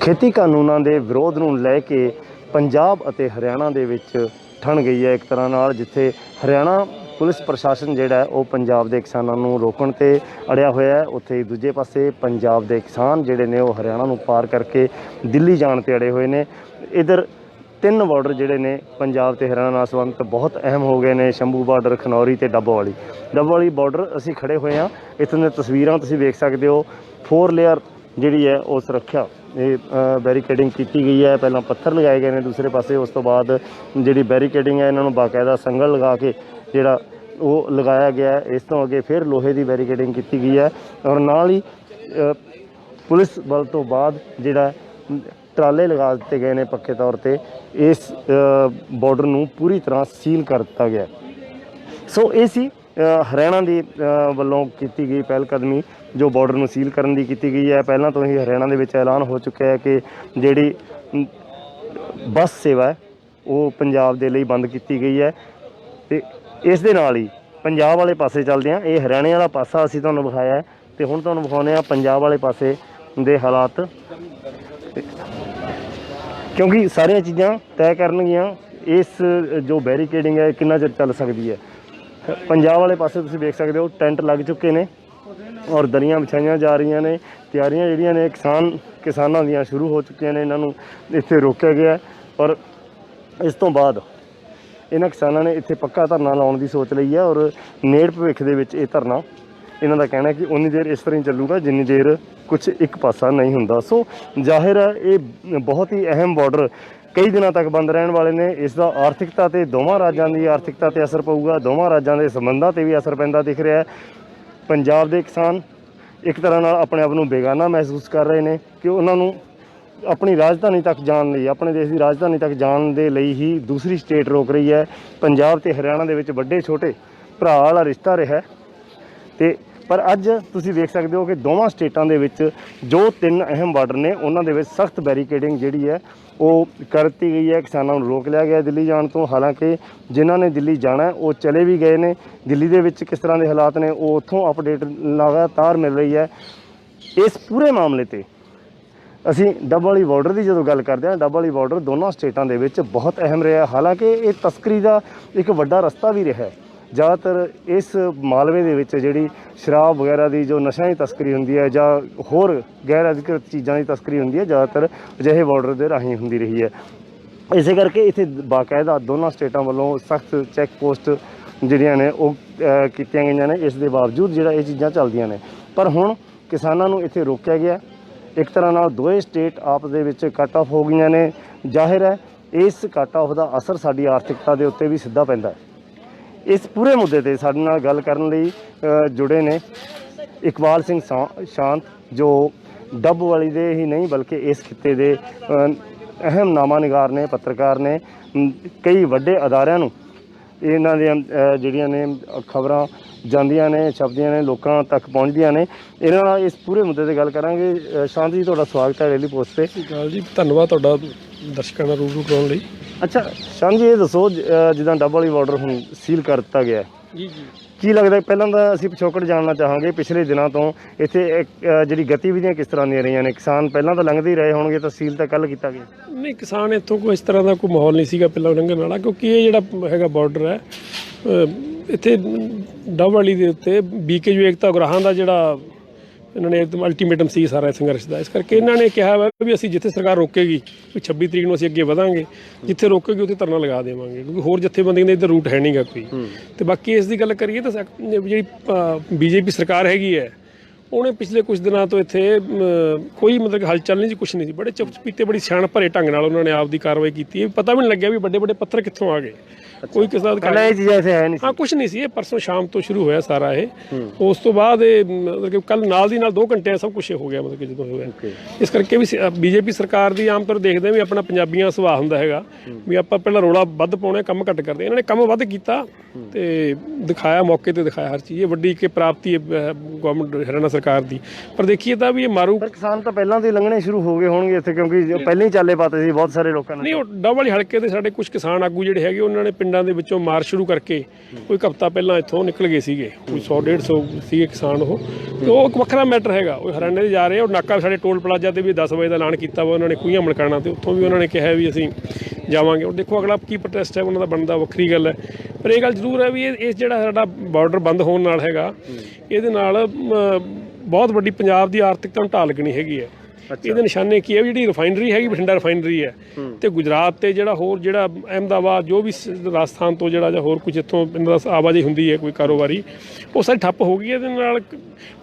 ਖੇਤੀ ਕਾਨੂੰਨਾਂ ਦੇ ਵਿਰੋਧ ਨੂੰ ਲੈ ਕੇ ਪੰਜਾਬ ਅਤੇ ਹਰਿਆਣਾ ਦੇ ਵਿੱਚ ਠਣ ਗਈ ਹੈ ਇੱਕ ਤਰ੍ਹਾਂ ਨਾਲ, ਜਿੱਥੇ ਹਰਿਆਣਾ ਪੁਲਿਸ ਪ੍ਰਸ਼ਾਸਨ ਜਿਹੜਾ ਉਹ ਪੰਜਾਬ ਦੇ ਕਿਸਾਨਾਂ ਨੂੰ ਰੋਕਣ ਤੇ ਅੜਿਆ ਹੋਇਆ ਹੈ। ਉੱਥੇ ਹੀ ਦੂਜੇ ਪਾਸੇ ਪੰਜਾਬ ਦੇ ਕਿਸਾਨ ਜਿਹੜੇ ਨੇ, ਉਹ ਹਰਿਆਣਾ ਨੂੰ ਪਾਰ ਕਰਕੇ ਦਿੱਲੀ ਜਾਣ ਤੇ ਅੜੇ ਹੋਏ ਨੇ। ਇਧਰ ਤਿੰਨ ਬਾਰਡਰ ਜਿਹੜੇ ਨੇ, ਪੰਜਾਬ ਤੇ ਹਰਿਆਣਾ ਨਾਲ ਸੰਬੰਧਿਤ ਬਹੁਤ ਅਹਿਮ ਹੋ ਗਏ ਨੇ। ਸ਼ੰਭੂ ਬਾਰਡਰ, ਖਨੌਰੀ ਤੇ ਡੱਬੋਵਾਲੀ। ਡੱਬੋਵਾਲੀ ਬਾਰਡਰ ਅਸੀਂ ਖੜੇ ਹੋਏ ਹਾਂ। ਇੱਥੋਂ ਦੀਆਂ ਤਸਵੀਰਾਂ ਤੁਸੀਂ ਵੇਖ ਸਕਦੇ ਹੋ। ਫੋਰ ਲੇਅਰ ਜਿਹੜੀ ਹੈ, ਉਹ ਸੁਰੱਖਿਆ ਇਹ ਬੈਰੀਕੇਡਿੰਗ ਕੀਤੀ ਗਈ ਹੈ। ਪਹਿਲਾਂ ਪੱਥਰ ਲਗਾਏ ਗਏ ਨੇ ਦੂਸਰੇ ਪਾਸੇ। ਉਸ ਤੋਂ ਬਾਅਦ ਜਿਹੜੀ ਬੈਰੀਕੇਡਿੰਗ ਹੈ, ਇਹਨਾਂ ਨੂੰ ਬਾਕਾਇਦਾ ਸੰਗਲ ਲਗਾ ਕੇ ਜਿਹੜਾ ਉਹ ਲਗਾਇਆ ਗਿਆ ਇਸ ਤੋਂ ਅੱਗੇ ਫਿਰ ਲੋਹੇ ਦੀ ਬੈਰੀਕੇਡਿੰਗ ਕੀਤੀ ਗਈ ਹੈ। ਔਰ ਨਾਲ ਹੀ ਪੁਲਿਸ ਬਲ ਤੋਂ ਬਾਅਦ ਜਿਹੜਾ ਟਰਾਲੇ ਲਗਾ ਦਿੱਤੇ ਗਏ ਨੇ ਪੱਕੇ ਤੌਰ ਤੇ, ਇਸ ਬਾਰਡਰ ਨੂੰ ਪੂਰੀ ਤਰ੍ਹਾਂ ਸੀਲ ਕਰ ਦਿੱਤਾ ਗਿਆ ਸੋ ਇਹ ਸੀ ਹਰਿਆਣਾ ਦੀ ਵੱਲੋਂ ਕੀਤੀ ਗਈ ਪਹਿਲ ਕਦਮੀ ਜੋ ਬਾਰਡਰ ਨੂੰ ਸੀਲ ਕਰਨ ਦੀ ਕੀਤੀ ਗਈ ਹੈ। ਪਹਿਲਾਂ ਤੋਂ ਹੀ ਹਰਿਆਣਾ ਦੇ ਵਿੱਚ ਐਲਾਨ ਹੋ ਚੁੱਕਿਆ ਹੈ ਕਿ ਜਿਹੜੀ ਬੱਸ ਸੇਵਾ ਉਹ ਪੰਜਾਬ ਦੇ ਲਈ ਬੰਦ ਕੀਤੀ ਗਈ ਹੈ। ਤੇ ਇਸ ਦੇ ਨਾਲ ਹੀ ਪੰਜਾਬ ਵਾਲੇ ਪਾਸੇ ਚੱਲਦੇ ਹਾਂ। ਇਹ ਹਰਿਆਣੇ ਵਾਲਾ ਪਾਸਾ ਅਸੀਂ ਤੁਹਾਨੂੰ ਵਿਖਾਇਆ ਹੈ। ਤੇ ਹੁਣ ਤੁਹਾਨੂੰ ਵਿਖਾਉਂਦੇ ਹਾਂ ਪੰਜਾਬ ਵਾਲੇ ਪਾਸੇ ਦੇ ਹਾਲਾਤ। ਕਿਉਂਕਿ ਸਾਰੀਆਂ ਚੀਜ਼ਾਂ ਤੈਅ ਕਰਨਗੀਆਂ। ਇਸ ਜੋ ਬੈਰੀਕੇਡਿੰਗ ਹੈ ਕਿੰਨਾ ਚਿਰ ਚੱਲ ਸਕਦੀ ਹੈ? ਪੰਜਾਬ ਵਾਲੇ ਪਾਸੇ ਤੁਸੀਂ ਵੇਖ ਸਕਦੇ ਹੋ, ਟੈਂਟ ਲੱਗ ਚੁੱਕੇ ਨੇ। ਔਰ ਦਰੀਆਂ ਵਿਛਾਈਆਂ ਜਾ ਰਹੀਆਂ ਨੇ। ਤਿਆਰੀਆਂ ਜਿਹੜੀਆਂ ਨੇ ਕਿਸਾਨ, ਕਿਸਾਨਾਂ ਦੀਆਂ ਸ਼ੁਰੂ ਹੋ ਚੁੱਕੀਆਂ ਨੇ। ਇਹਨਾਂ ਨੂੰ ਇੱਥੇ ਰੋਕਿਆ ਗਿਆ ਔਰ ਇਸ ਤੋਂ ਬਾਅਦ ਇਹਨਾਂ ਕਿਸਾਨਾਂ ਨੇ ਇੱਥੇ ਪੱਕਾ ਧਰਨਾ ਲਾਉਣ ਦੀ ਸੋਚ ਲਈ ਹੈ। ਔਰ ਨੇੜ ਭਵਿੱਖ ਦੇ ਵਿੱਚ ਇਹ ਧਰਨਾ ਇਹਨਾਂ ਦਾ ਕਹਿਣਾ ਕਿ ਉਨੀ ਦੇਰ ਇਸ ਤਰ੍ਹਾਂ ਹੀ ਚੱਲੂਗਾ ਜਿੰਨੀ ਦੇਰ ਕੁਝ ਇੱਕ ਪਾਸਾ ਨਹੀਂ ਹੁੰਦਾ। ਸੋ ਜ਼ਾਹਿਰ ਹੈ, ਇਹ ਬਹੁਤ ਹੀ ਅਹਿਮ ਬਾਰਡਰ ਕਈ ਦਿਨਾਂ ਤੱਕ ਬੰਦ ਰਹਿਣ ਵਾਲੇ ਨੇ। ਇਸ ਦਾ ਆਰਥਿਕਤਾ ਤੇ ਦੋਵਾਂ ਰਾਜਾਂ ਦੀ ਆਰਥਿਕਤਾ ਤੇ ਅਸਰ ਪਊਗਾ। ਦੋਵਾਂ ਰਾਜਾਂ ਦੇ ਸੰਬੰਧਾਂ ਤੇ ਵੀ ਅਸਰ ਪੈਂਦਾ ਦਿਖ ਰਿਹਾ ਹੈ। ਪੰਜਾਬ ਦੇ ਕਿਸਾਨ ਇੱਕ ਤਰ੍ਹਾਂ ਨਾਲ ਆਪਣੇ ਆਪ ਨੂੰ ਬੇਗਾਨਾ ਮਹਿਸੂਸ ਕਰ ਰਹੇ ਨੇ ਕਿ ਉਹਨਾਂ ਨੂੰ ਆਪਣੀ ਰਾਜਧਾਨੀ ਤੱਕ ਜਾਣ ਲਈ, ਆਪਣੇ ਦੇਸ਼ ਦੀ ਰਾਜਧਾਨੀ ਤੱਕ ਜਾਣ ਦੇ ਲਈ ਹੀ ਦੂਸਰੀ ਸਟੇਟ ਰੋਕ ਰਹੀ ਹੈ। ਪੰਜਾਬ ਤੇ ਹਰਿਆਣਾ ਦੇ ਵਿੱਚ ਵੱਡੇ ਛੋਟੇ ਭਰਾ ਵਾਲਾ ਰਿਸ਼ਤਾ ਰਿਹਾ ਹੈ ਤੇ ਪਰ ਅੱਜ ਤੁਸੀਂ ਵੇਖ ਸਕਦੇ ਹੋ ਕਿ ਦੋਵਾਂ ਸਟੇਟਾਂ ਦੇ ਵਿੱਚ ਜੋ ਤਿੰਨ ਅਹਿਮ ਬਾਰਡਰ ਨੇ, ਉਹਨਾਂ ਦੇ ਵਿੱਚ ਸਖਤ ਬੈਰੀਕੇਡਿੰਗ ਜਿਹੜੀ ਹੈ, ਉਹ ਕਰ ਦਿੱਤੀ ਗਈ ਹੈ। ਕਿਸਾਨਾਂ ਨੂੰ ਰੋਕ ਲਿਆ ਗਿਆ ਦਿੱਲੀ ਜਾਣ ਤੋਂ। ਹਾਲਾਂਕਿ ਜਿਨ੍ਹਾਂ ਨੇ ਦਿੱਲੀ ਜਾਣਾ ਉਹ ਚਲੇ ਵੀ ਗਏ ਨੇ। ਦਿੱਲੀ ਦੇ ਵਿੱਚ ਕਿਸ ਤਰ੍ਹਾਂ ਦੇ ਹਾਲਾਤ ਨੇ, ਉਹ ਉੱਥੋਂ ਅਪਡੇਟ ਲਗਾਤਾਰ ਮਿਲ ਰਹੀ ਹੈ। ਇਸ ਪੂਰੇ ਮਾਮਲੇ ਤੇ ਅਸੀਂ ਡੱਬ ਵਾਲੀ ਬਾਰਡਰ ਦੀ ਜਦੋਂ ਗੱਲ ਕਰਦੇ ਹਾਂ, ਡੱਬ ਵਾਲੀ ਬਾਰਡਰ ਦੋਨਾਂ ਸਟੇਟਾਂ ਦੇ ਵਿੱਚ ਬਹੁਤ ਅਹਿਮ ਰਿਹਾ। ਹਾਲਾਂਕਿ ਇਹ ਤਸਕਰੀ ਦਾ ਇੱਕ ਵੱਡਾ ਰਸਤਾ ਵੀ ਰਿਹਾ ਹੈ। ਜ਼ਿਆਦਾਤਰ ਇਸ ਮਾਲਵੇ ਦੇ ਵਿੱਚ ਜਿਹੜੀ ਸ਼ਰਾਬ ਵਗੈਰਾ ਦੀ ਜੋ ਨਸ਼ਿਆਂ ਦੀ ਤਸਕਰੀ ਹੁੰਦੀ ਹੈ ਜਾਂ ਹੋਰ ਗੈਰ ਅਧਿਕ੍ਰਿਤ ਚੀਜ਼ਾਂ ਦੀ ਤਸਕਰੀ ਹੁੰਦੀ ਹੈ, ਜ਼ਿਆਦਾਤਰ ਅਜਿਹੇ ਬਾਰਡਰ ਦੇ ਰਾਹੀਂ ਹੁੰਦੀ ਰਹੀ ਹੈ। ਇਸੇ ਕਰਕੇ ਇੱਥੇ ਬਾਕਾਇਦਾ ਦੋਨਾਂ ਸਟੇਟਾਂ ਵੱਲੋਂ ਸਖਤ ਚੈੱਕ ਪੋਸਟ ਜਿਹੜੀਆਂ ਨੇ ਉਹ ਕੀਤੀਆਂ ਗਈਆਂ ਨੇ। ਇਸ ਦੇ ਬਾਵਜੂਦ ਜਿਹੜਾ ਇਹ ਚੀਜ਼ਾਂ ਚੱਲਦੀਆਂ ਨੇ। ਪਰ ਹੁਣ ਕਿਸਾਨਾਂ ਨੂੰ ਇੱਥੇ ਰੋਕਿਆ ਗਿਆ। ਇੱਕ ਤਰ੍ਹਾਂ ਨਾਲ ਦੋਵੇਂ ਸਟੇਟ ਆਪ ਦੇ ਵਿੱਚ ਕੱਟ ਆਫ ਹੋ ਗਈਆਂ ਨੇ। ਜ਼ਾਹਿਰ ਹੈ, ਇਸ ਕੱਟ ਆਫ ਦਾ ਅਸਰ ਸਾਡੀ ਆਰਥਿਕਤਾ ਦੇ ਉੱਤੇ ਵੀ ਸਿੱਧਾ ਪੈਂਦਾ ਹੈ। ਇਸ ਪੂਰੇ ਮੁੱਦੇ ਤੇ ਸਾਡੇ ਨਾਲ ਗੱਲ ਕਰਨ ਲਈ ਜੁੜੇ ਨੇ ਇਕਬਾਲ ਸਿੰਘ ਸ਼ਾ- ਸ਼ਾਂਤ, ਜੋ ਡੱਬ ਵਾਲੀ ਦੇ ਹੀ ਨਹੀਂ ਬਲਕਿ ਇਸ ਖਿੱਤੇ ਦੇ ਅਹਿਮ ਨਾਮਾ ਨਿਗਾਰ ਨੇ, ਪੱਤਰਕਾਰ ਨੇ ਕਈ ਵੱਡੇ ਅਦਾਰਿਆਂ ਨੂੰ ਇਹਨਾਂ ਦੀਆਂ ਜਿਹੜੀਆਂ ਨੇ ਖਬਰਾਂ ਜਾਂਦੀਆਂ ਨੇ, ਛਪਦੀਆਂ ਨੇ, ਲੋਕਾਂ ਤੱਕ ਪਹੁੰਚਦੀਆਂ ਨੇ। ਇਹਨਾਂ ਨਾਲ ਇਸ ਪੂਰੇ ਮੁੱਦੇ ਤੇ ਗੱਲ ਕਰਾਂਗੇ। ਸ਼ਾਂਤ ਜੀ, ਤੁਹਾਡਾ ਸਵਾਗਤ ਹੈ ਡੇਲੀ ਪੋਸਟ ਤੇ। ਸਤਿ ਜੀ। ਧੰਨਵਾਦ ਤੁਹਾਡਾ ਦਰਸ਼ਕਾਂ ਦਾ ਰੂਬਰੂ ਕਰਾਉਣ ਲਈ। ਅੱਛਾ। ਸ਼ਾਂਤ ਜੀ ਇਹ ਦੱਸੋ ਜ- ਜਿੱਦਾਂ ਡੱਬ ਵਾਲੀ ਬਾਰਡਰ ਹੁਣ ਸੀਲ ਕਰ ਦਿੱਤਾ ਗਿਆ ਹੈ। ਜੀ ਜੀ। ਕੀ ਲੱਗਦਾ ਹੈ? ਪਹਿਲਾਂ ਤਾਂ ਅਸੀਂ ਪਿਛੋਕੜ ਜਾਣਨਾ ਚਾਹਾਂਗੇ ਪਿਛਲੇ ਦਿਨਾਂ ਤੋਂ ਇੱਥੇ ਇੱਕ, ਜਿਹੜੀ ਗਤੀਵਿਧੀਆਂ ਕਿਸ ਤਰ੍ਹਾਂ ਦੀਆਂ ਰਹੀਆਂ ਨੇ? ਕਿਸਾਨ ਪਹਿਲਾਂ ਤਾਂ ਲੰਘਦੇ ਹੀ ਰਹੇ ਹੋਣਗੇ ਤਹਿਸੀਲ ਤਾਂ ਕੱਲ ਕੀਤਾ ਗਿਆ। ਨਹੀਂ ਕਿਸਾਨ ਇੱਥੋਂ ਕੋਈ ਇਸ ਤਰ੍ਹਾਂ ਦਾ ਕੋਈ ਮਾਹੌਲ ਨਹੀਂ ਸੀਗਾ ਪਹਿਲਾਂ ਲੰਘਣ ਵਾਲਾ ਕਿਉਂਕਿ ਇਹ ਜਿਹੜਾ ਹੈਗਾ ਬਾਰਡਰ ਹੈ ਅਹ ਇੱਥੇ ਡੱਬ ਵਾਲੀ ਦੇ ਉੱਤੇ ਬੀਕੇਯੂ ਏਕਤਾ ਉਗਰਾਹਾਂ ਦਾ ਜਿਹੜਾ ਇਹਨਾਂ ਨੇ ਇੱਕਦਮ ਅਲਟੀਮੇਟਮ ਸੀ ਸਾਰਾ ਸੰਘਰਸ਼ ਦਾ। ਇਸ ਕਰਕੇ ਇਹਨਾਂ ਨੇ ਕਿਹਾ ਵਾ ਵੀ ਅਸੀਂ ਜਿੱਥੇ ਸਰਕਾਰ ਰੋਕੇਗੀ ਵੀ 26 ਤਰੀਕ ਨੂੰ ਅਸੀਂ ਅੱਗੇ ਵਧਾਂਗੇ ਜਿੱਥੇ ਰੋਕੇਗੀ ਉੱਥੇ ਧਰਨਾ ਲਗਾ ਦੇਵਾਂਗੇ ਕਿਉਂਕਿ ਹੋਰ ਜਥੇਬੰਦੀਆਂ ਦੇ ਇੱਧਰ ਰੂਟ ਹੈ ਨਹੀਂਗਾ ਕੋਈ। ਤੇ ਬਾਕੀ ਇਸ ਦੀ ਗੱਲ ਕਰੀਏ ਤਾਂ ਜਿਹੜੀ ਬੀਜੇਪੀ ਸਰਕਾਰ ਹੈਗੀ ਹੈ ਉਹਨੇ ਪਿਛਲੇ ਕੁਝ ਦਿਨਾਂ ਤੋਂ ਇੱਥੇ ਕੋਈ ਮਤਲਬ ਹਲਚਲ ਨਹੀਂ ਜੀ ਕੁਝ ਨਹੀਂ ਸੀ ਬੜੇ ਚੁੱਪ ਚਪੀਤੇ ਬੜੀ ਸਿਆਣ ਭਰੇ ਢੰਗ ਨਾਲ ਉਹਨਾਂ ਨੇ ਆਪਦੀ ਕਾਰਵਾਈ ਕੀਤੀ ਹੈ। ਪਤਾ ਵੀ ਨਹੀਂ ਲੱਗਿਆ ਵੀ ਵੱਡੇ ਵੱਡੇ ਪੱਥਰ ਕਿੱਥੋਂ ਆ ਗਏ। ਕੋਈ ਕਿਸੇ ਦਾ ਪਹਿਲਾਂ ਇਹ ਚੀਜ਼ਾਂ ਹੈ ਨਹੀਂ ਹਾਂ ਕੁਝ ਨਹੀਂ ਸੀ। ਇਹ ਪਰਸੋਂ ਸ਼ਾਮ ਤੋਂ ਸ਼ੁਰੂ ਹੋਇਆ ਸਾਰਾ ਇਹ। ਉਸ ਤੋਂ ਬਾਅਦ ਇਹ ਮਤਲਬ ਕਿ ਕੱਲ ਨਾਲ ਦੀ ਨਾਲ 2 ਘੰਟੇ ਸਭ ਕੁਝ ਹੋ ਗਿਆ ਮਤਲਬ ਕਿ ਜਦੋਂ ਹੋਇਆ। ਇਸ ਕਰਕੇ ਵੀ ਬੀਜੇਪੀ ਸਰਕਾਰ ਦੀ ਆਮ ਤੌਰ ਦੇਖਦੇ ਵੀ ਆਪਣਾ ਪੰਜਾਬੀਆਂ ਦਾ ਸੁਭਾਅ ਹੁੰਦਾ ਹੈਗਾ। ਵੀ ਆਪਾਂ ਪਹਿਲਾਂ ਰੋਲਾ ਵੱਧ ਪਾਉਣਾ ਕੰਮ ਘੱਟ ਕਰਦੇ। ਇਹਨਾਂ ਨੇ ਕੰਮ ਵੱਧ ਕੀਤਾ ਤੇ ਦਿਖਾਇਆ ਮੌਕੇ ਤੇ ਦਿਖਾਇਆ ਹਰ ਚੀਜ਼। ਇਹ ਵੱਡੀ ਕਿ ਪ੍ਰਾਪਤੀ ਹੈ ਗਵਰਨਮੈਂਟ ਹਰਿਆਣਾ ਸਰਕਾਰ ਦੀ। ਪਰ ਦੇਖੀਏ ਤਾਂ ਵੀ ਇਹ ਮਾਰੂ ਪਰ ਕਿਸਾਨ ਤਾਂ ਪਹਿਲਾਂ ਹੀ ਲੰਘਣੇ ਸ਼ੁਰੂ ਹੋ ਗਏ ਹੋਣਗੇ ਇੱਥੇ ਕਿਉਂਕਿ ਪਹਿਲਾਂ ਹੀ ਚਾਲੇ ਪਾਤੇ ਸੀ ਬਹੁਤ ਸਾਰੇ ਲੋਕਾਂ ਨੇ। ਨਹੀਂ ਉਹ ਡੱਬ ਵਾਲੀ ਹਲਕੇ ਦੇ ਸਾਡੇ ਕੁਝ ਕਿਸਾਨ ਆਗੂ ਜਿਹੜੇ ਹੈਗੇ ਉਹਨਾਂ ਨੇ ਪਿੰਡਾਂ ਦੇ ਵਿੱਚੋਂ ਮਾਰਚ ਸ਼ੁਰੂ ਕਰਕੇ ਕੋਈ ਇੱਕ ਹਫ਼ਤਾ ਪਹਿਲਾਂ ਇੱਥੋਂ ਨਿਕਲ ਗਏ ਸੀਗੇ ਕੋਈ 100 150 ਸੀਗੇ ਕਿਸਾਨ ਉਹ। ਤੇ ਉਹ ਇੱਕ ਵੱਖਰਾ ਮੈਟਰ ਹੈਗਾ ਉਹ ਹਰਿਆਣੇ ਦੇ ਜਾ ਰਹੇ ਆ, ਉਹ ਨਾਕਾ ਸਾਡੇ ਟੋਲ ਪਲਾਜ਼ਾ ਤੇ ਵੀ 10 ਵਜੇ ਦਾ ਐਲਾਨ ਕੀਤਾ ਵਾ ਉਹਨਾਂ ਨੇ ਖੂਹੀਆਂ ਮਲਕਾਣਾ ਤੇ ਉੱਥੋਂ ਵੀ ਉਹਨਾਂ ਨੇ ਕਿਹਾ ਵੀ ਅਸੀਂ ਜਾਵਾਂਗੇ। ਉਹ ਦੇਖੋ ਅਗਲਾ ਕੀ ਪ੍ਰੋਟੈਸਟ ਹੈ ਉਹਨਾਂ ਦਾ ਬਣਦਾ ਵੱਖਰੀ ਗੱਲ ਹੈ। ਪਰ ਇਹ ਗੱਲ ਜ਼ਰੂਰ ਹੈ ਵੀ ਇਹ ਇਹ ਜਿਹੜਾ ਸਾਡਾ ਬਾਰਡਰ ਬੰਦ ਹੋਣ ਨਾਲ ਹੈਗਾ ਇਹਦੇ ਨਾਲ ਬਹੁਤ ਵੱਡੀ ਪੰਜਾਬ ਦੀ ਆਰਥਿਕਤਾ ਨੂੰ ਢਾਲ ਲੱਗਣੀ ਹੈਗੀ ਹੈ। ਇਹਦੇ ਨਿਸ਼ਾਨੇ ਕੀ ਹੈ ਜਿਹੜੀ ਰਿਫਾਈਨਰੀ ਹੈਗੀ ਬਠਿੰਡਾ ਰਿਫਾਈਨਰੀ ਹੈ। ਤੇ ਗੁਜਰਾਤ ਤੇ ਜਿਹੜਾ ਹੋਰ ਜਿਹੜਾ ਅਹਿਮਦਾਬਾਦ ਜੋ ਵੀ ਰਾਜਸਥਾਨ ਤੋਂ ਜਿਹੜਾ ਜਾਂ ਹੋਰ ਕੁਝ ਇੱਥੋਂ ਇਹਨਾਂ ਦਾ ਆਵਾਜਾਈ ਹੁੰਦੀ ਹੈ ਕੋਈ ਕਾਰੋਬਾਰੀ ਉਹ ਸਾਰੀ ਠੱਪ ਹੋ ਗਈ ਹੈ। ਇਹਦੇ ਨਾਲ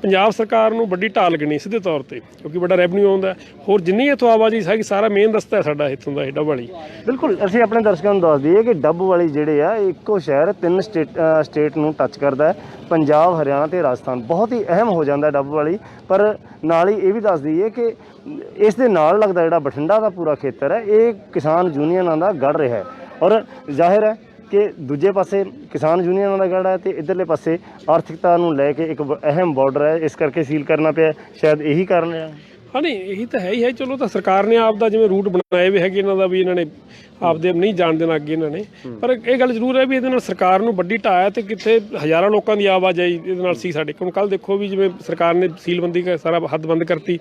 ਪੰਜਾਬ ਸਰਕਾਰ ਨੂੰ ਵੱਡੀ ਢਾਲ ਲੱਗਣੀ ਸਿੱਧੇ ਤੌਰ ਤੇ ਕਿਉਂਕਿ ਵੱਡਾ ਰੈਵਨਿਊ ਆਉਂਦਾ। ਹੋਰ ਜਿੰਨੀ ਇੱਥੋਂ ਆਵਾਜਾਈ ਹੈਗੀ ਸਾਰਾ ਮੇਨ ਰਸਤਾ ਹੈ ਸਾਡਾ ਇੱਥੋਂ ਦਾ ਏਡਾ ਵਾਲੀ। ਬਿਲਕੁਲ ਅਸੀਂ ਆਪਣੇ ਦਰਸ਼ਕਾਂ ਨੂੰ ਦੱਸ ਦਈਏ ਕਿ ਡੱਬ ਵਾਲੀ ਜਿਹੜੇ ਆ ਇਹ ਇੱਕੋ ਸ਼ਹਿਰ ਤਿੰਨ ਸਟੇਟ ਨੂੰ ਟੱਚ ਕਰਦਾ ਹੈ। ਪੰਜਾਬ ਹਰਿਆਣਾ ਤੇ ਰਾਜਸਥਾਨ ਬਹੁਤ ਹੀ ਅਹਿਮ ਹੋ ਜਾਂਦਾ ਡੱਬ ਵਾਲੀ। ਪਰ ਨਾਲ ਹੀ ਇਹ ਵੀ ਦੱਸ ਦਈਏ ਕਿ ਇਸ ਦੇ ਨਾਲ ਲੱਗਦਾ ਜਿਹੜਾ ਬਠਿੰਡਾ ਦਾ ਪੂਰਾ ਖੇਤਰ ਹੈ, ਇਹ ਕਿਸਾਨ ਯੂਨੀਅਨਾਂ ਦਾ ਗੜ ਰਿਹਾ ਹੈ। ਔਰ ਜ਼ਾਹਿਰ ਹੈ ਕਿ ਦੂਜੇ ਪਾਸੇ ਕਿਸਾਨ ਯੂਨੀਅਨਾਂ ਦਾ ਗੜ ਹੈ ਤੇ ਇਧਰਲੇ ਪਾਸੇ ਆਰਥਿਕਤਾ ਨੂੰ ਲੈ ਕੇ ਇੱਕ ਅਹਿਮ ਬਾਰਡਰ ਹੈ। ਇਸ ਕਰਕੇ ਸੀਲ ਕਰਨਾ ਪਿਆ ਸ਼ਾਇਦ ਇਹੀ ਕਾਰਨ ਹੈ। ਹਾਂ, ਨਹੀਂ, ਇਹੀ ਤਾਂ ਹੈ ਹੀ ਹੈ। ਚਲੋ, ਤਾਂ ਸਰਕਾਰ ਨੇ ਆਪ ਦਾ ਜਿਵੇਂ ਰੂਟ ਬਣਾਏ ਹੋਏ ਹੈਗੇ, ਇਹਨਾਂ ਦਾ ਵੀ ਇਹਨਾਂ ਨੇ ਆਪਦੇ ਨਹੀਂ ਜਾਣ ਦੇਣਾ ਅੱਗੇ ਇਹਨਾਂ ਨੇ। ਪਰ ਇਹ ਗੱਲ ਜ਼ਰੂਰ ਹੈ ਵੀ ਇਹਦੇ ਨਾਲ ਸਰਕਾਰ ਨੂੰ ਵੱਡੀ ਢਾਹ ਹੈ ਤੇ ਕਿੱਥੇ ਹਜ਼ਾਰਾਂ ਲੋਕਾਂ ਦੀ ਆਵਾਜਾਈ ਇਹਦੇ ਨਾਲ ਸੀ ਸਾਡੇ ਕੋਲ। ਕੱਲ ਦੇਖੋ ਵੀ ਜਿਵੇਂ ਸਰਕਾਰ ਨੇ ਸੀਲਬੰਦੀ ਕਰ ਸਾਰਾ ਹੱਦ ਬੰਦ ਕਰਤੀ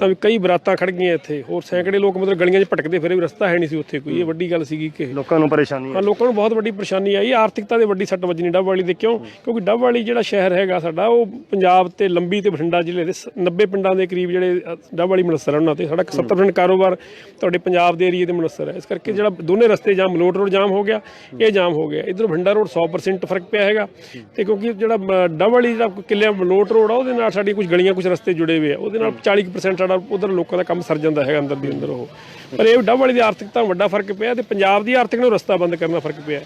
ਤਾਂ ਵੀ ਕਈ ਬਰਾਤਾਂ ਖੜ ਗਈਆਂ ਇੱਥੇ। ਹੋਰ ਸੈਂਕੜੇ ਲੋਕ ਮਤਲਬ ਗਲੀਆਂ 'ਚ ਭਟਕਦੇ ਫਿਰੇ ਵੀ ਰਸਤਾ ਹੈ ਨਹੀਂ ਸੀ ਉੱਥੇ ਕੋਈ। ਇਹ ਵੱਡੀ ਗੱਲ ਸੀਗੀ ਕਿ ਲੋਕਾਂ ਨੂੰ ਪਰੇਸ਼ਾਨੀ ਹੈ ਲੋਕਾਂ ਨੂੰ ਬਹੁਤ ਵੱਡੀ ਪਰੇਸ਼ਾਨੀ ਆਈ। ਆਰਥਿਕਤਾ ਦੇ ਵੱਡੀ ਸੱਟ ਵੱਜਣੀ ਡੱਬ ਵਾਲੀ ਦੇ ਕਿਉਂ ਕਿਉਂਕਿ ਡੱਬ ਵਾਲੀ ਜਿਹੜਾ ਸ਼ਹਿਰ ਹੈਗਾ ਸਾਡਾ ਉਹ ਪੰਜਾਬ ਤੇ ਲੰਬੀ ਤੇ ਬਠਿੰਡਾ ਜ਼ਿਲ੍ਹੇ ਦੇ ਸ- 90 ਪਿੰਡਾਂ ਦੇ ਕਰੀਬ ਜਿਹੜੇ ਡੱਬ ਵਾਲੀ ਮੁਨਸਰ ਉਹਨਾਂ ਤੇ। ਸਾਡਾ 70% ਕਾਰੋਬਾਰ ਤੁਹਾਡੇ ਪੰਜਾਬ ਦੇ ਏਰੀਏ ਦੇ ਮੁਨਸਰ ਹੈ ਇਸ ਕਰਕੇ ਜਿਹੜਾ ਦੋਨੇ ਰਸਤੇ ਜਾਮ ਮਲੋਟ ਰੋਡ ਜਾਮ ਹੋ ਗਿਆ ਇਹ ਜਾਮ ਹੋ ਗਿਆ। ਇਧਰ ਬਠਿੰਡਾ ਰੋਡ 100% ਫ਼ਰਕ ਪਿਆ ਹੈਗਾ ਤੇ ਕਿਉਂਕਿ ਜਿਹੜਾ ਅ, ਡੱਬ ਵਾਲੀ ਜਿਹੜਾ ਕਿੱਲਿਆ ਮਲੋਟ ਰੋਡ ਆ ਉਹਦੇ ਨਾਲ ਸਾਡੀ ਕੁਝ ਗਲੀਆਂ ਕੁਝ ਰਸਤੇ ਜੁੜੇ ਹੋਏ ਆ। ਉਹਦੇ ਨਾਲ 40% ਸਾਡਾ ਉਧਰ ਲੋਕਾਂ ਦਾ ਕੰਮ ਸਰ ਜਾਂਦਾ ਹੈਗਾ ਅੰਦਰ ਦੀ ਅੰਦਰ ਉਹ। ਪਰ ਇਹ ਡੱਬ ਵਾਲੀ ਦੀ ਆਰਥਿਕਤਾ ਨੂੰ ਵੱਡਾ ਫ਼ਰਕ ਪਿਆ ਤੇ ਪੰਜਾਬ ਦੀ ਆਰਥਿਕ ਨੂੰ ਰਸਤਾ ਬੰਦ ਕਰਨਾ ਫ਼ਰਕ ਪਿਆ।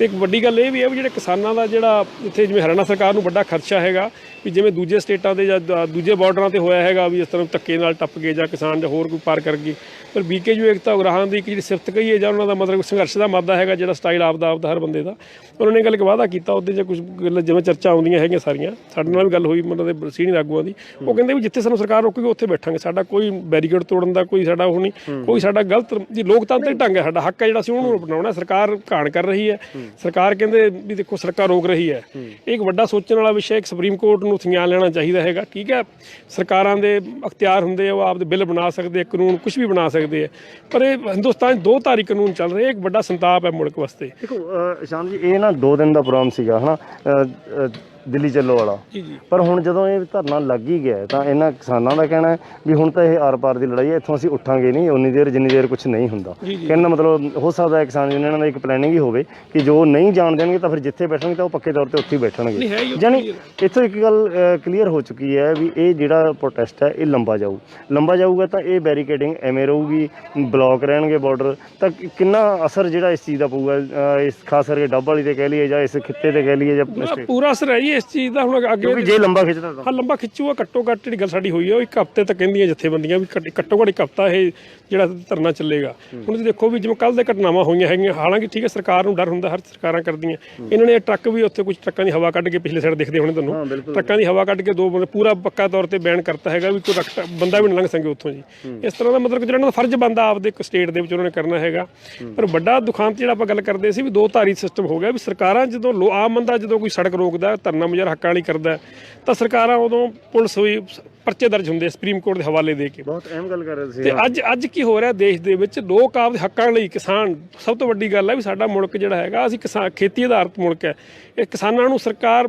ਤੇ ਇੱਕ ਵੱਡੀ ਗੱਲ ਇਹ ਵੀ ਹੈ ਵੀ ਜਿਹੜੇ ਕਿਸਾਨਾਂ ਦਾ ਜਿਹੜਾ ਇੱਥੇ ਜਿਵੇਂ ਹਰਿਆਣਾ ਸਰਕਾਰ ਨੂੰ ਵੱਡਾ ਖਰਚਾ ਹੈਗਾ ਵੀ ਜਿਵੇਂ ਦੂਜੇ ਸਟੇਟਾਂ ਦੇ ਜਾਂ ਦ- ਦੂਜੇ ਬਾਰਡਰਾਂ ਤੇ ਹੋਇਆ ਹੈਗਾ ਵੀ ਇਸ ਤਰ੍ਹਾਂ ਧੱਕੇ ਨਾਲ ਟੱਪ ਗਏ ਜਾਂ ਕਿਸਾਨ ਜਾਂ ਹੋਰ ਕੋਈ ਪਾਰ ਕਰ ਗਏ। ਪਰ ਬੀਕੇਯੂ ਏਕਤਾ ਉਗਰਾਹਾਂ ਦੀ ਜਿਹੜੀ ਸਿਫਤ ਕਹੀਏ ਜਾਂ ਉਹਨਾਂ ਦਾ ਮਤਲਬ ਸੰਘਰਸ਼ ਦਾ ਮਾਦਾ ਹੈਗਾ ਜਿਹੜਾ ਸਟਾਈਲ ਆਪਦਾ ਆਪਦਾ ਹਰ ਬੰਦੇ ਦਾ? ਉਹਨਾਂ ਨੇ ਗੱਲ ਇੱਕ ਵਾਅਦਾ ਕੀਤਾ ਉਹਦੇ 'ਚ ਕੁਝ ਗੱਲਾਂ ਜਿਵੇਂ ਚਰਚਾ ਆਉਂਦੀਆਂ ਹੈਗੀਆਂ ਸਾਰੀਆਂ। ਸਾਡੇ ਨਾਲ ਵੀ ਗੱਲ ਹੋਈ ਉਹਨਾਂ ਦੇ ਸੀਨੀਅਰ ਆਗੂਆਂ ਦੀ। ਉਹ ਕਹਿੰਦੇ ਵੀ ਜਿੱਥੇ ਸਾਨੂੰ ਸਰਕਾਰ ਰੋਕੇਗੀ ਉੱਥੇ ਬੈਠਾਂਗੇ। ਸਾਡਾ ਕੋਈ ਬੈਰੀਕੇਡ ਤੋੜਨ ਦਾ ਕੋਈ ਸਾਡਾ ਉਹ ਨਹੀਂ। ਕੋਈ ਸਾਡਾ ਗਲਤ ਜੀ ਲੋਕਤੰਤਰਿਕ ਢੰਗ ਹੈ ਸਾਡਾ ਹੱਕ ਹੈ ਜਿਹੜਾ ਸੀ ਉਹਨੂੰ ਅਪਣਾਉਣਾ। ਸਰਕਾਰ ਘਾਣ ਕਰ ਰਹੀ ਹੈ। ਸਰਕਾਰ ਕਹਿੰਦੇ ਵੀ ਦੇਖੋ ਸਰਕਾਰ ਰੋਕ ਰਹੀ ਹੈ। ਇਹ ਇੱਕ ਵੱਡਾ ਸੋਚਣ ਵਾਲਾ ਵਿਸ਼ਾ ਇੱਕ ਸੁਪਰੀਮ ਕੋਰਟ ਨੂੰ ਸੰਗਿਆਨ ਲੈਣਾ ਚਾਹੀਦਾ ਹੈਗਾ। ਠੀਕ ਹੈ? ਸਰਕਾਰਾਂ ਦੇ ਅਖਤਿਆਰ ਹੁੰਦੇ ਆ ਉਹ ਆਪਦੇ ਬਿੱਲ ਬਣਾ ਸਕਦੇ ਆ ਕਾਨੂੰਨ ਕੁਝ ਵੀ ਬਣਾ ਸਕਦੇ ਆ। ਪਰ ਇਹ ਹਿੰਦੁਸਤਾਨ 'ਚ ਦੋ ਧਾਰੀ ਕਾਨੂੰਨ ਚੱਲ ਰਹੇ ਇੱਕ ਵੱਡਾ ਸੰਤਾਪ ਹੈ ਮੁਲਕ ਵਾਸਤੇ। ਦੇਖੋ ਸ਼ਾਮ ਜੀ ਇਹ ਨਾ 2 ਦਿਨ ਦਾ ਪ੍ਰੋਗਰਾਮ ਸੀਗਾ ਹਨਾ? ਦਿੱਲੀ ਚੱਲੋ ਵਾਲਾ। ਜੀ ਜੀ। ਪਰ ਹੁਣ ਜਦੋਂ ਇਹ ਧਰਨਾ ਲੱਗ ਹੀ ਗਿਆ ਤਾਂ ਇਹਨਾਂ ਕਿਸਾਨਾਂ ਦਾ ਕਹਿਣਾ ਹੈ ਵੀ ਹੁਣ ਤਾਂ ਇਹ ਆਰ-ਪਾਰ ਦੀ ਲੜਾਈ ਹੈ ਇੱਥੋਂ ਅਸੀਂ ਉੱਠਾਂਗੇ ਨਹੀਂ ਉਨੀ ਦੇਰ ਜਿੰਨੀ ਦੇਰ ਕੁਝ ਨਹੀਂ ਹੁੰਦਾ। ਜੀ, ਜੀ। ਕਹਿਣ ਦਾ ਮਤਲਬ ਹੋ ਸਕਦਾ ਹੈ ਕਿਸਾਨ ਯੂਨੀਅਨਾਂ ਦਾ ਇੱਕ ਪਲੈਨਿੰਗ ਹੀ ਹੋਵੇ ਕਿ ਜੋ ਨਹੀਂ ਜਾਣ ਦੇਣਗੇ ਤਾਂ ਫਿਰ ਜਿੱਥੇ ਬੈਠਣਗੇ ਤਾਂ ਉਹ ਪੱਕੇ ਤੌਰ ਤੇ ਉੱਥੇ ਹੀ ਬੈਠਣਗੇ। ਯਾਨੀ ਇੱਥੋਂ ਇੱਕ ਗੱਲ ਕਲੀਅਰ ਹੋ ਚੁੱਕੀ ਹੈ ਵੀ ਇਹ ਜਿਹੜਾ ਪ੍ਰੋਟੈਸਟ ਹੈ ਇਹ ਲੰਬਾ ਜਾਊ। ਲੰਬਾ ਜਾਊਗਾ ਤਾਂ ਇਹ ਬੈਰੀਕੇਡਿੰਗ ਐਵੇਂ ਰਹੂਗੀ ਬਲੌਕ ਰਹਿਣਗੇ ਬਾਰਡਰ ਤਾਂ ਕਿੰਨਾ ਅਸਰ ਜਿਹੜਾ ਇਸ ਚੀਜ਼ ਦਾ ਪਊਗਾ ਇਸ ਖਾਸ ਕਰਕੇ ਡੱਬ ਵਾਲੀ ਤੇ ਕਹਿ ਲਈਏ ਜਾਂ ਇਸ ਖਿੱਤੇ ਤੇ ਕਹਿ ਲਈਏ ਜਾਂ ਪੂਰਾ ਅਸਰ ਹੈ ਜੀ ਇਸ ਚੀਜ਼ ਦਾ ਹੁਣ ਅੱਗੇ ਕਿਉਂਕਿ ਜੇ ਲੰਬਾ ਖਿੱਚਦਾ ਤਾਂ। ਹਾਂ ਲੰਬਾ ਖਿੱਚੂਗਾ ਘੱਟੋ ਘੱਟ ਜਿਹੜੀ ਗੱਲ ਸਾਡੀ ਹੋਈ ਹੈ ਉਹ ਇੱਕ ਹਫ਼ਤੇ ਤੱਕ ਕਹਿੰਦੀਆਂ ਜਥੇਬੰਦੀਆਂ ਵੀ ਘੱਟ- ਘੱਟੋ ਘੱਟ ਇੱਕ ਹਫ਼ਤਾ ਇਹ ਜਿਹੜਾ ਧਰਨਾ ਚੱਲੇਗਾ। ਹੁਣ ਤੁਸੀਂ ਦੇਖੋ ਵੀ ਜਿਵੇਂ ਕੱਲ ਦੇ ਘਟਨਾਵਾਂ ਹੋਈਆਂ ਹੈਗੀਆਂ ਹਾਲਾਂਕਿ ਠੀਕ ਹੈ ਸਰਕਾਰ ਨੂੰ ਡਰ ਹੁੰਦਾ ਹਰ ਸਰਕਾਰਾਂ ਕਰਦੀਆਂ। ਇਹਨਾਂ ਨੇ ਇਹ ਟਰੱਕ ਵੀ ਉੱਥੇ ਕੁਝ ਟਰੱਕਾਂ ਦੀ ਹਵਾ ਕੱਢ ਕੇ ਪਿਛਲੇ ਸਾਈਡ ਦੇਖਦੇ ਹੋਣੇ ਤੁਹਾਨੂੰ। ਟਰੱਕਾਂ ਦੀ ਹਵਾ ਕੱਢ ਕੇ ਦੋ ਬੰਦੇ ਪੂਰਾ ਪੱਕਾ ਤੌਰ ਤੇ ਬੈਨ ਕਰਤਾ ਹੈਗਾ ਵੀ ਕੋਈ ਟਰੱਕ- ਬੰਦਾ ਵੀ ਨਹੀਂ ਲੰਘ ਸੰਗੇ ਉੱਥੋਂ ਜੀ। ਇਸ ਤਰ੍ਹਾਂ ਦਾ ਮਤਲਬ ਕਿ ਜਿਹੜਾ ਇਹਨਾਂ ਦਾ ਫਰਜ਼ ਬੰਦਾ ਆਪਦੇ ਇੱਕ ਸਟੇਟ ਦੇ ਵਿੱਚ ਉਹਨਾਂ ਨੇ ਕਰਨਾ ਹੈਗਾ। ਪਰ ਵੱਡਾ ਦੁਖਾਂਤ ਜਿਹੜਾ ਆਪਾਂ ਗੱਲ ਕਰਦੇ ਸੀ ਵੀ ਦੋ ਧਾਰੀ ਸਿਸਟਮ ਹੋ ਗਿਆ ਵੀ ਸਰਕਾਰਾਂ ਜਦੋਂ ਲੋ- ਆਮ ਬੰਦਾ ਜਦੋਂ ਕੋਈ ਸੜਕ ਰੋਕਦਾ ਧਰਨਾ ਮੁਜ਼ਾਹਰਾ ਹੱਕਾਂ ਲਈ ਕਰਦਾ ਤਾਂ ਸਰਕਾਰਾਂ ਉਦੋਂ ਪੁਲਿਸ ਹੋਈ ਪਰਚੇ ਦਰਜ ਹੁੰਦੇ ਸੁਪਰੀਮ ਕੋਰਟ ਦੇ ਹਵਾਲੇ ਦੇ ਕੇ। ਬਹੁਤ ਅਹਿਮ ਗੱਲ ਕਰ ਰਹੇ ਸੀ ਤੇ ਅੱਜ ਅੱਜ ਕੀ ਹੋ ਰਿਹਾ ਦੇਸ਼ ਦੇ ਵਿੱਚ? ਲੋਕ ਆਪਦੇ ਹੱਕਾਂ ਲਈ ਕਿਸਾਨ ਸਭ ਤੋਂ ਵੱਡੀ ਗੱਲ ਹੈ ਵੀ ਸਾਡਾ ਮੁਲਕ ਜਿਹੜਾ ਹੈਗਾ ਅਸੀਂ ਕਿਸਾਨ ਖੇਤੀ ਆਧਾਰਿਤ ਮੁਲਕ ਹੈ। ਇਹ ਕਿਸਾਨਾਂ ਨੂੰ ਸਰਕਾਰ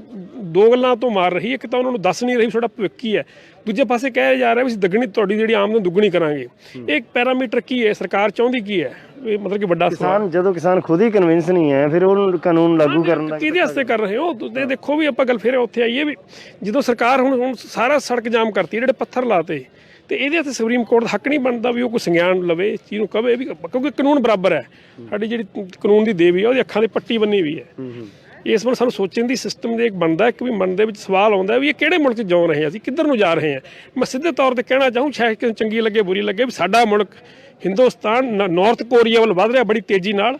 ਦੋ ਗੱਲਾਂ ਤੋਂ ਮਾਰ ਰਹੀ ਹੈ ਇੱਕ ਤਾਂ ਉਹਨਾਂ ਨੂੰ ਦੱਸ ਨਹੀਂ ਰਹੀ ਤੁਹਾਡਾ ਭਵਿੱਖ ਕੀ ਹੈ। ਦੂਜੇ ਪਾਸੇ ਕਹਿ ਜਾ ਰਿਹਾ ਵੀ ਅਸੀਂ ਦੁੱਗਣੀ ਤੁਹਾਡੀ ਜਿਹੜੀ ਆਮਦਨ ਦੁੱਗਣੀ ਕਰਾਂਗੇ। ਇਹ ਇੱਕ ਪੈਰਾਮੀਟਰ ਕੀ ਹੈ? ਸਰਕਾਰ ਚਾਹੁੰਦੀ ਕੀ ਹੈ? ਇਹ ਮਤਲਬ ਕਿ ਵੱਡਾ ਸਵਾਲ ਕਿਸਾਨ ਜਦੋਂ ਕਿਸਾਨ ਖੁਦ ਹੀ ਕਨਵਿੰਸ ਨਹੀਂ ਹੈ ਫਿਰ ਉਹ ਕਾਨੂੰਨ ਲਾਗੂ ਕਰਨ ਦਾ ਕਿਹਦੇ ਵਾਸਤੇ ਕਰ ਰਹੇ ਹੋ? ਤੁਸੀਂ ਦੇਖੋ ਵੀ ਆਪਾਂ ਗੱਲ ਫਿਰ ਉੱਥੇ ਆਈਏ ਵੀ ਜਦੋਂ ਸਰਕਾਰ ਹੁਣ ਹੁਣ ਸਾਰਾ ਸੜਕ ਜਾਮ ਕਰਤੀ ਜਿਹੜੇ ਪੱਥਰ ਲਾਤੇ ਤੇ ਇਹਦੇ ਉੱਤੇ ਸੁਪਰੀਮ ਕੋਰਟ ਦਾ ਹੱਕ ਨਹੀਂ ਬਣਦਾ ਵੀ ਉਹ ਕੋਈ ਸੰਗਿਆਨ ਲਵੇ ਇਸ ਚੀਜ਼ ਨੂੰ ਕਵੇ ਵੀ ਕਿਉਂਕਿ ਕਾਨੂੰਨ ਬਰਾਬਰ ਹੈ। ਸਾਡੀ ਜਿਹੜੀ ਕਾਨੂੰਨ ਦੀ ਦੇਵੀ ਹੈ ਉਹਦੀ ਅੱਖਾਂ ਦੇ ਪੱਟੀ ਬੰਨੀ ਵੀ ਹੈ। ਇਸ ਵਾਰ ਸਾਨੂੰ ਸੋਚਣ ਦੀ ਸਿਸਟਮ ਦੇ ਇੱਕ ਬਣਦਾ ਇੱਕ ਵੀ ਮਨ ਦੇ ਵਿੱਚ ਸਵਾਲ ਆਉਂਦਾ ਵੀ ਇਹ ਕਿਹੜੇ ਮੁਲਕ 'ਚ ਜਾ ਰਹੇ ਹਾਂ ਅਸੀਂ ਕਿੱਧਰ ਨੂੰ ਜਾ ਰਹੇ ਹਾਂ? ਮੈਂ ਸਿੱਧੇ ਤੌਰ ਤੇ ਕਹਿਣਾ ਚਾਹੂੰ ਸ਼ਾਇਦ ਚੰਗੀ ਲੱਗੇ ਬੁਰੀ ਲੱਗੇ ਵੀ ਸਾਡਾ ਮੁਲਕ ਹਿੰਦੁਸਤਾਨ ਨ- ਨਾਰਥ ਕੋਰੀਆ ਵੱਲ ਵਧ ਰਿਹਾ ਬੜੀ ਤੇਜ਼ੀ ਨਾਲ।